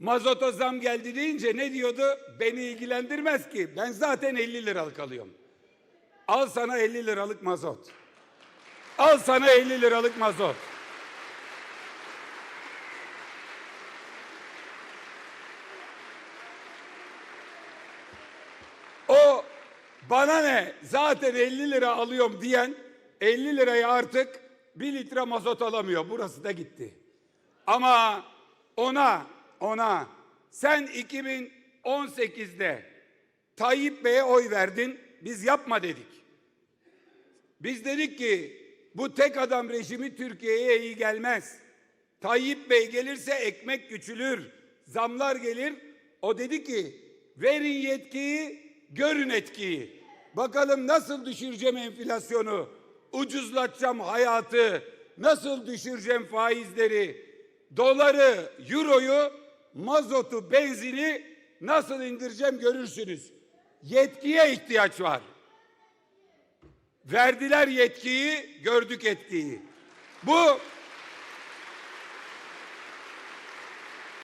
Mazota zam geldi deyince ne diyordu? Beni ilgilendirmez ki. Ben zaten 50 liralık alıyorum. Al sana 50 liralık mazot. Al sana 50 liralık mazot. O bana ne zaten 50 lira alıyorum diyen 50 liraya artık 1 litre mazot alamıyor. Burası da gitti. Ama ona ona sen 2018'de Tayyip Bey'e oy verdin. Biz yapma dedik. Biz dedik ki bu tek adam rejimi Türkiye'ye iyi gelmez. Tayyip Bey gelirse ekmek küçülür, zamlar gelir. O dedi ki verin yetkiyi, görün etkiyi. Bakalım nasıl düşüreceğim enflasyonu, ucuzlatacağım hayatı, nasıl düşüreceğim faizleri, doları, euroyu, mazotu, benzini nasıl indireceğim görürsünüz. Yetkiye ihtiyaç var. Verdiler yetkiyi, gördük etkiyi. Bu